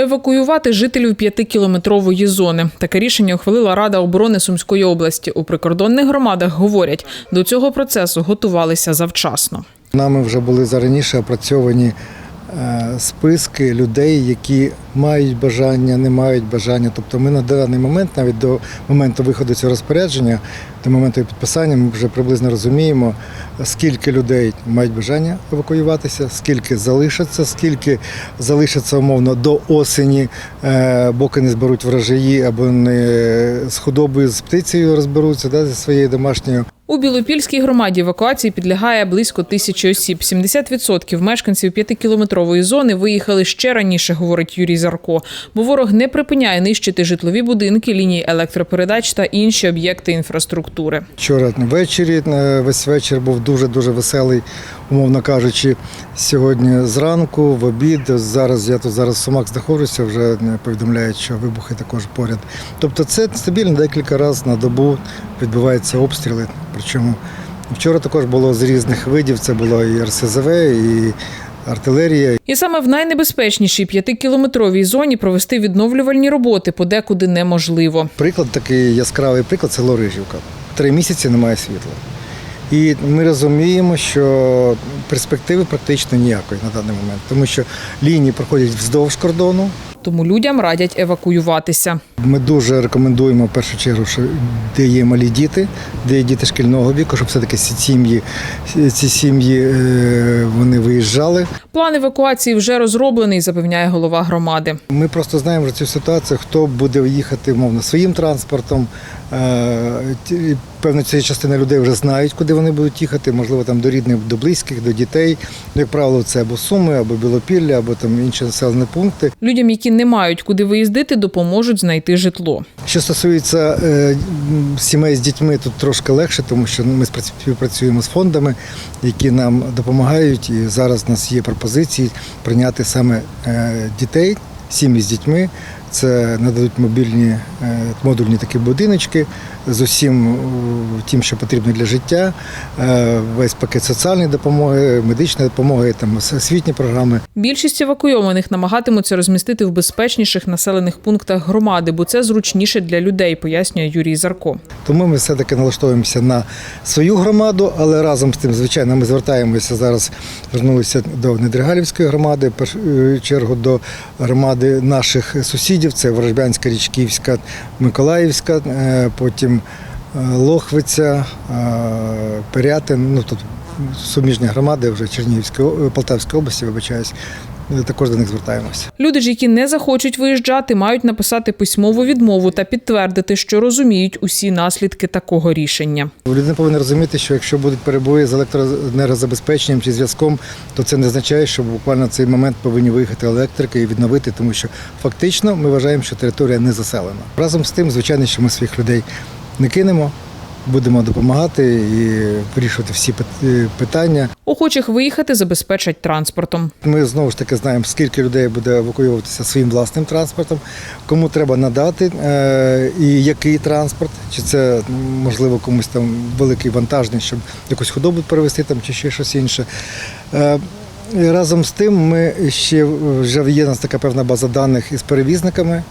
Евакуювати жителів п'ятикілометрової зони. Таке рішення ухвалила Рада оборони Сумської області. У прикордонних громадах говорять, до цього процесу готувалися завчасно. Нами вже були зараніше опрацьовані списки людей, які мають бажання, не мають бажання. Тобто ми на даний момент, навіть до моменту виходу цього розпорядження, до моменту підписання, ми вже приблизно розуміємо, скільки людей мають бажання евакуюватися, скільки залишаться, скільки залишаться умовно до осені, е, поки не зберуть врожаї або не з худобою, з птицею розберуться да, зі своєю домашньою. У Білопільській громаді евакуації підлягає близько тисячі осіб. 70% мешканців п'ятикілометрової зони виїхали ще раніше, говорить Юрій Зарко. Бо ворог не припиняє нищити житлові будинки, лінії електропередач та інші об'єкти інфраструктури. Вчора ввечері, е, весь вечір був дуже-дуже веселий, умовно кажучи. Сьогодні зранку, в обід. Зараз я тут зараз в Сумах знаходжуся, вже е, повідомляють, що вибухи також поряд. Тобто це стабільно декілька разів на добу відбуваються обстріли. Причому вчора також було з різних видів. Це було і РСЗВ, і артилерія, І саме в найнебезпечнішій п'ятикілометровій зоні провести відновлювальні роботи подекуди неможливо. Приклад такий яскравий приклад це Лорижівка. Три місяці немає світла. І ми розуміємо, що перспективи практично ніякої на даний момент, тому що лінії проходять вздовж кордону. Тому людям радять евакуюватися. Ми дуже рекомендуємо в першу чергу, що де є малі діти, де є діти шкільного віку, щоб все-таки ці сім'ї, ці сім'ї е, вони виїжджали. План евакуації вже розроблений, запевняє голова громади. Ми просто знаємо вже цю ситуацію, хто буде їхати мовно своїм транспортом. Е, Певно, ця частина людей вже знають, куди вони будуть їхати, можливо, там до рідних, до близьких, до дітей. Ну, Як правило, це або Суми, або Білопілля, або там інші населені пункти. Людям, які не мають куди виїздити, допоможуть знайти житло. Що стосується е, сімей з дітьми, тут трошки легше, тому що ми співпрацюємо з фондами, які нам допомагають. І зараз у нас є пропозиції прийняти саме е, дітей, сім'ї з дітьми. Це нададуть мобільні е, модульні такі будиночки з усім е, тим, що потрібно для життя, е, весь пакет соціальної допомоги, медичної допомоги, там освітні програми. Більшість евакуйованих намагатимуться розмістити в безпечніших населених пунктах громади, бо це зручніше для людей, пояснює Юрій Зарко. Тому ми все-таки налаштовуємося на свою громаду, але разом з тим, звичайно, ми звертаємося зараз, звернулися до Недригалівської громади, в першу чергу до громади наших сусідів, це Ворожбянська, Річківська, Миколаївська, е, потім е, Лохвиця, е, Пирятин, ну тут суміжні громади вже Чернігівської, Полтавської області, вибачаюсь, також до них звертаємося. Люди ж, які не захочуть виїжджати, мають написати письмову відмову та підтвердити, що розуміють усі наслідки такого рішення. Людина повинна розуміти, що якщо будуть перебої з електроенергозабезпеченням чи зв'язком, то це не означає, що буквально в цей момент повинні виїхати електрики і відновити, тому що фактично ми вважаємо, що територія не заселена. Разом з тим, звичайно, що ми своїх людей не кинемо, будемо допомагати і вирішувати всі е, питання. Охочих виїхати забезпечать транспортом. Ми знову ж таки знаємо, скільки людей буде евакуюватися своїм власним транспортом, кому треба надати е, і який транспорт, чи це можливо комусь там великий вантажний, щоб якусь худобу перевезти там, чи ще щось інше. Е, і Разом з тим, ми ще вже є у нас така певна база даних із перевізниками.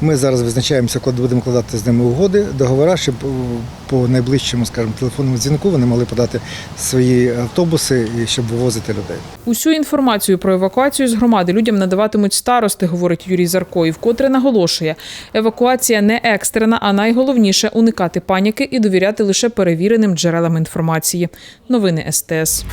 Ми зараз визначаємося, коли будемо кладати з ними угоди, договори, щоб е, по найближчому, скажімо, телефонному дзвінку вони могли подати свої автобуси і щоб вивозити людей. Усю інформацію про евакуацію з громади людям надаватимуть старости, говорить Юрій Зарко, і вкотре наголошує, евакуація не екстрена, а найголовніше уникати паніки і довіряти лише перевіреним джерелам інформації. Новини СТС.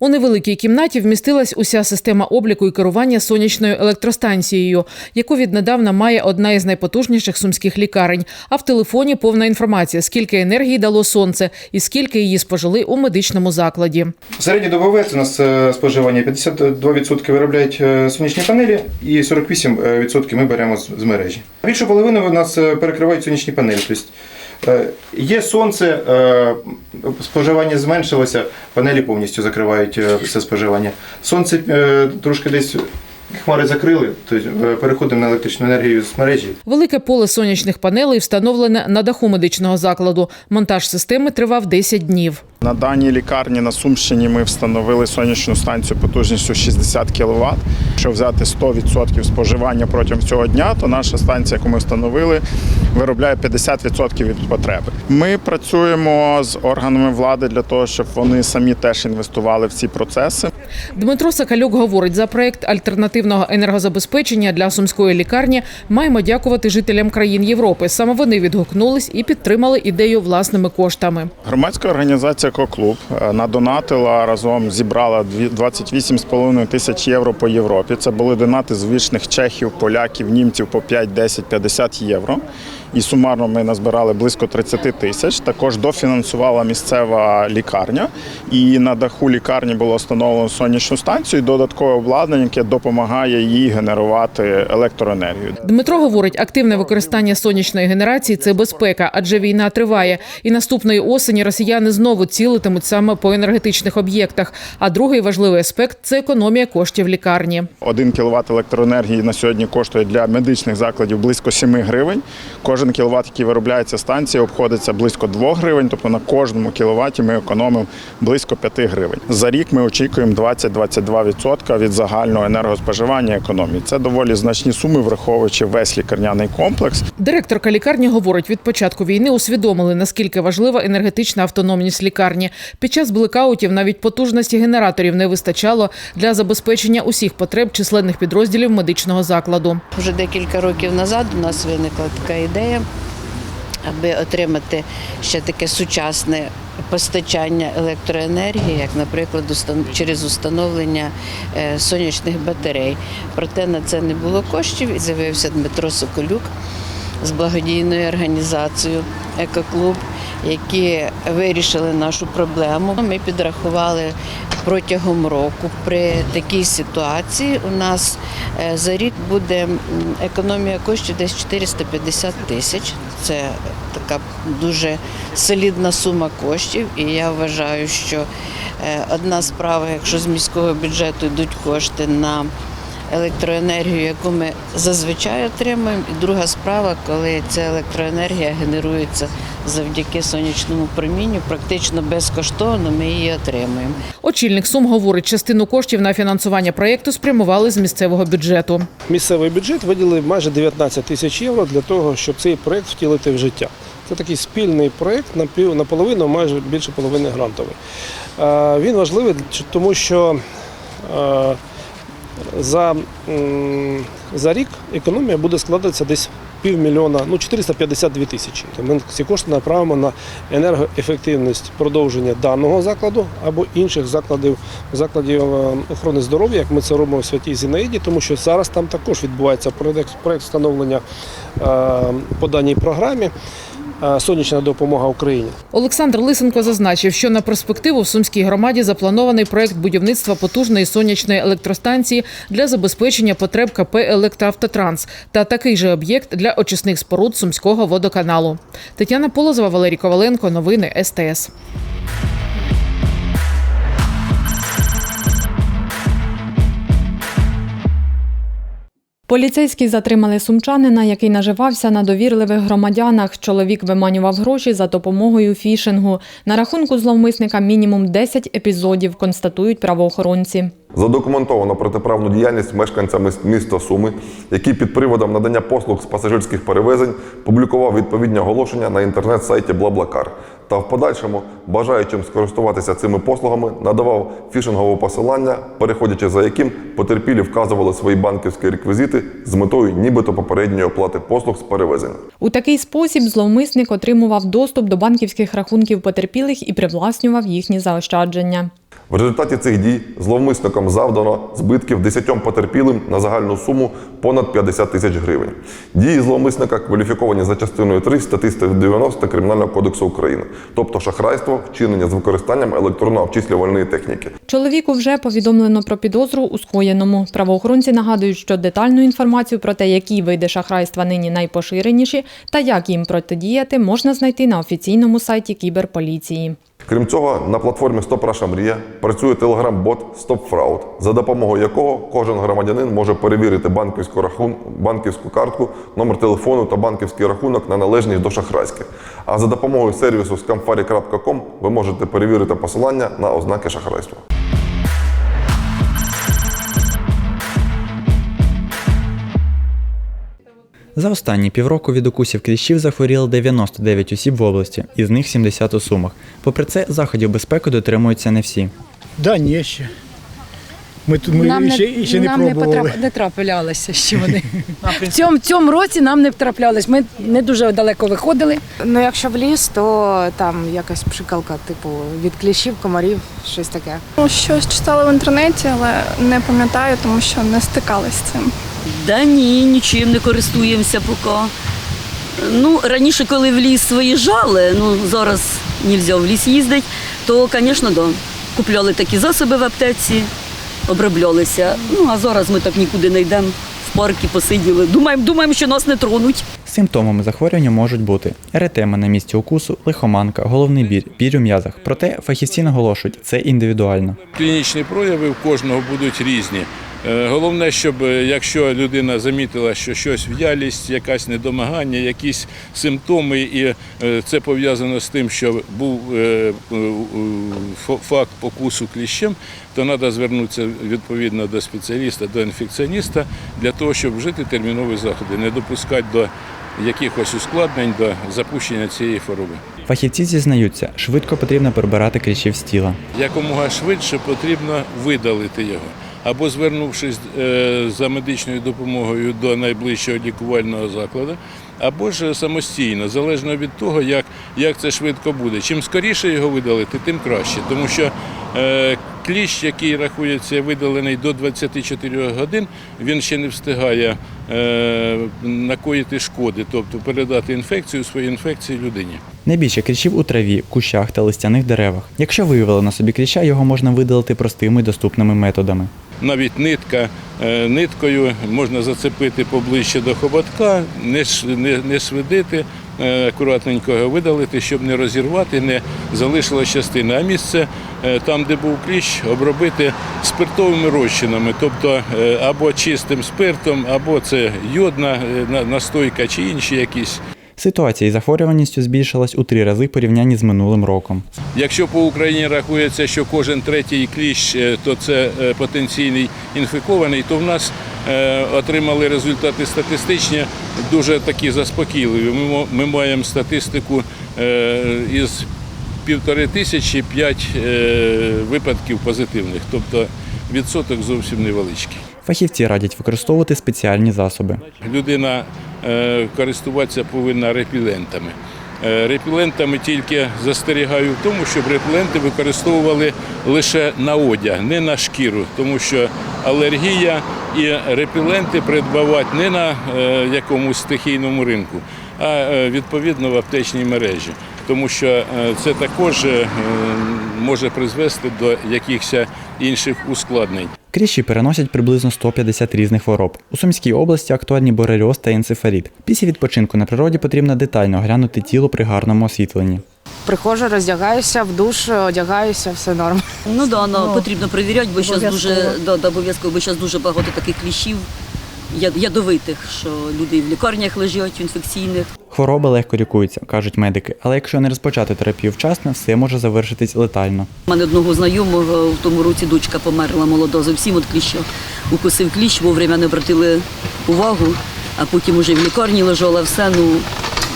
У невеликій кімнаті вмістилась уся система обліку і керування сонячною електростанцією, яку віднедавна має одна із найпотужніших сумських лікарень. А в телефоні повна інформація, скільки енергії дало сонце і скільки її спожили у медичному закладі. Середньодобове у нас е, споживання 52% виробляють е, сонячні панелі і 48% ми беремо з мережі. Більшу половину у нас е, перекривають сонячні панелі. Тобто е, є сонце, е, споживання зменшилося, панелі повністю закривають е, все споживання. Сонце е, трошки десь хмари закрили, е, переходимо на електричну енергію з мережі. Велике поле сонячних панелей встановлене на даху медичного закладу. Монтаж системи тривав 10 днів. На даній лікарні на Сумщині ми встановили сонячну станцію потужністю 60 кВт. Якщо взяти 100% споживання протягом цього дня, то наша станція, яку ми встановили, виробляє 50% від потреби. Ми працюємо з органами влади для того, щоб вони самі теж інвестували в ці процеси. Дмитро Сакалюк говорить, за проект альтернативного енергозабезпечення для сумської лікарні маємо дякувати жителям країн Європи. Саме вони відгукнулись і підтримали ідею власними коштами. Громадська організація «Коклуб» е, надонатила разом зібрала дві- 28,5 тисяч євро по Європі. Це були донати з вічних чехів, поляків, німців по 5, 10, 50 євро. І сумарно ми назбирали близько 30 тисяч. Також дофінансувала місцева лікарня. І на даху лікарні було встановлено сонячну станцію і додаткове обладнання, яке допомагає їй генерувати електроенергію. Дмитро говорить, активне використання сонячної генерації це безпека, адже війна триває. І наступної осені росіяни знову цілитимуть саме по енергетичних об'єктах. А другий важливий аспект це економія коштів лікарні. 1 кВт електроенергії на сьогодні коштує для медичних закладів близько 7 гривень. Кожен кіловат, який виробляється станція, обходиться близько 2 гривень, тобто на кожному кіловаті ми економимо близько 5 гривень. За рік ми очікуємо 20-22% від загального енергоспоживання економії. Це доволі значні суми, враховуючи весь лікарняний комплекс. Директорка лікарні говорить, від початку війни усвідомили, наскільки важлива енергетична автономність лікарні. Під час блекаутів навіть потужності генераторів не вистачало для забезпечення усіх потреб численних підрозділів медичного закладу. Вже декілька років назад у нас виникла така ідея, аби отримати ще таке сучасне постачання електроенергії, як, наприклад, через установлення е, сонячних батарей. Проте на це не було коштів і з'явився Дмитро Соколюк з благодійною організацією Екоклуб, які вирішили нашу проблему. Ми підрахували протягом року при такій ситуації. У нас е, за рік буде економія коштів десь 450 тисяч. Це така дуже солідна сума коштів. І я вважаю, що е, одна справа, якщо з міського бюджету йдуть кошти на електроенергію, яку ми зазвичай отримуємо, і друга справа, коли ця електроенергія генерується завдяки сонячному промінню, практично безкоштовно ми її отримуємо. Очільник Сум говорить, частину коштів на фінансування проєкту спрямували з місцевого бюджету. Місцевий бюджет виділив майже 19 тисяч євро для того, щоб цей проєкт втілити в життя. Це такий спільний проєкт, наполовину, майже більше половини грантовий. Він важливий, тому що за, за рік економія буде складатися десь півмільйона, ну 452 тисячі. То Ми ці кошти направимо на енергоефективність продовження даного закладу або інших закладів, закладів е, охорони здоров'я, як ми це робимо в святій Зінаїді, тому що зараз там також відбувається проєкт, встановлення е, по даній програмі Сонячна допомога Україні. Олександр Лисенко зазначив, що на перспективу в Сумській громаді запланований проект будівництва потужної сонячної електростанції для забезпечення потреб КП «Електроавтотранс» та такий же об'єкт для очисних споруд Сумського водоканалу. Тетяна Полозова, Валерій Коваленко. Новини СТС. Поліцейські затримали сумчанина, який наживався на довірливих громадянах. Чоловік виманював гроші за допомогою фішингу. На рахунку зловмисника мінімум 10 епізодів, констатують правоохоронці. Задокументовано протиправну діяльність мешканцями міста Суми, який під приводом надання послуг з пасажирських перевезень публікував відповідні оголошення на інтернет-сайті Блаблакар та в подальшому, бажаючим скористуватися цими послугами, надавав фішингове посилання, переходячи за яким потерпілі вказували свої банківські реквізити з метою нібито попередньої оплати послуг з перевезень. У такий спосіб зловмисник отримував доступ до банківських рахунків потерпілих і привласнював їхні заощадження. В результаті цих дій зловмисникам завдано збитків 10 потерпілим на загальну суму понад 50 тисяч гривень. Дії зловмисника кваліфіковані за частиною 3 статті 190 Кримінального кодексу України, тобто шахрайство, вчинення з використанням електронно-обчислювальної техніки. Чоловіку вже повідомлено про підозру у скоєному. Правоохоронці нагадують, що детальну інформацію про те, які види шахрайства нині найпоширеніші та як їм протидіяти, можна знайти на офіційному сайті кіберполіції. Крім цього, на платформі Стоп Раша Мрія працює телеграм-бот StopFraud, за допомогою якого кожен громадянин може перевірити банківську рахун... банківську картку, номер телефону та банківський рахунок на належність до шахрайських. А за допомогою сервісу scamfari.com ви можете перевірити посилання на ознаки шахрайства. За останні півроку від укусів кліщів захворіло 99 осіб в області, із них 70 у Сумах. Попри це, заходів безпеки дотримуються не всі. Да, ні, ще. Ми, тут- ми нам ще, не, ще не нам не, пробували. потрап, не траплялися ще вони. в, цьому, цьому році нам не траплялись. Ми не дуже далеко виходили. Ну, якщо в ліс, то там якась пшикалка, типу, від кліщів, комарів, щось таке. Ну, щось читала в інтернеті, але не пам'ятаю, тому що не стикалась з цим. Да ні, нічим не користуємося поки. Ну, раніше, коли в ліс виїжджали, ну зараз не можна в ліс їздити, то, звісно, да, купляли такі засоби в аптеці, оброблялися. Ну, а зараз ми так нікуди не йдемо. В парки посиділи. Думаємо, думаємо, що нас не тронуть. Симптомами захворювання можуть бути еретема на місці укусу, лихоманка, головний біль, біль у м'язах. Проте фахівці наголошують, це індивідуально. Клінічні прояви в кожного будуть різні. Е, Головне, щоб е, якщо людина замітила, що щось в'ялість, якась недомагання, якісь симптоми, і е, це пов'язано з тим, що був факт покусу кліщем, то треба звернутися відповідно до спеціаліста, до інфекціоніста для того, щоб вжити термінові заходи, не допускати до якихось ускладнень, до запущення цієї хвороби. Фахівці зізнаються, швидко потрібно прибирати кліщів з тіла. якомога швидше потрібно видалити його. Або звернувшись е, за медичною допомогою до найближчого лікувального закладу, або ж самостійно, залежно від того, як, як це швидко буде. Чим скоріше його видалити, тим краще. Тому що е, кліщ, який рахується видалений до 24 годин, він ще не встигає е, накоїти шкоди, тобто передати інфекцію своїй інфекції людині. Найбільше кліщів у траві, кущах та листяних деревах. Якщо виявили на собі кліща, його можна видалити простими доступними методами. навіть нитка е, ниткою можна зацепити поближче до хоботка, не, не, не свидити, акуратненько його видалити, щоб не розірвати, не залишилась частина. А місце е, там, де був кліщ, обробити спиртовими розчинами, тобто е, або чистим спиртом, або це йодна е, на- настойка чи інші якісь. Ситуація із захворюваністю збільшилась у три рази в порівнянні з минулим роком. Якщо по Україні рахується, що кожен третій кліщ, е, то це е, потенційний інфікований, то в нас е, отримали результати статистичні дуже такі заспокійливі. Ми, ми маємо статистику е, із півтори тисячі п'ять е, випадків позитивних, тобто відсоток зовсім невеличкий. Фахівці радять використовувати спеціальні засоби. Людина е, користуватися повинна репілентами. Е, Репілентами тільки застерігаю в тому, щоб репіленти використовували лише на одяг, не на шкіру, тому що алергія і репіленти придбавати не на е, якомусь стихійному ринку, а е, відповідно в аптечній мережі. Тому що це також може призвести до якихось інших ускладнень. Кліщі переносять приблизно 150 різних хвороб. У Сумській області актуальні борельоз та енцефаліт. Після відпочинку на природі потрібно детально оглянути тіло при гарному освітленні. Приходжу, роздягаюся, в душ, одягаюся, все норм. Ну да, ну, потрібно перевіряти, бо зараз дуже до да, да, обов'язково, бо зараз дуже багато таких кліщів ядовитих, що люди і в лікарнях лежать, в інфекційних. Хвороби легко лікуються, кажуть медики, але якщо не розпочати терапію вчасно, все може завершитись летально. У мене одного знайомого в тому році дочка померла молода зовсім від кліща. Укусив кліщ, вовремя не обратили увагу, а потім уже в лікарні лежала все, ну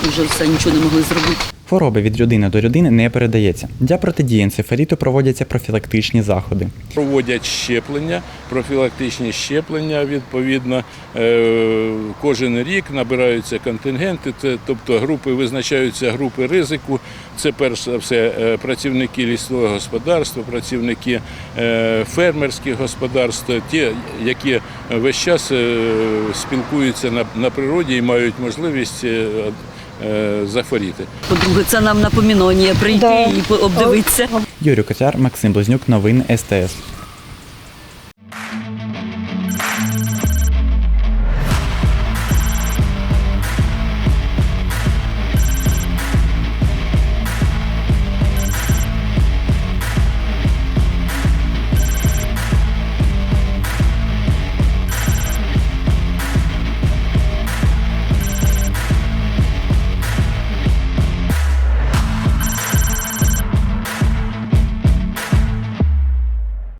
вже все нічого не могли зробити. Хвороби від людини до людини не передається. Для протидії енцефаліту проводяться профілактичні заходи. Проводять щеплення, профілактичні щеплення. Відповідно, е, кожен рік набираються контингенти, тобто групи визначаються групи ризику. Це перш за все е, працівники лісового господарства, працівники е, фермерських господарств, ті, які весь час спілкуються на, природі і мають можливість Е, захворіти. По-друге, це нам напомінання прийти да. і обдивитися. Юрій Котяр, Максим Близнюк, новини СТС.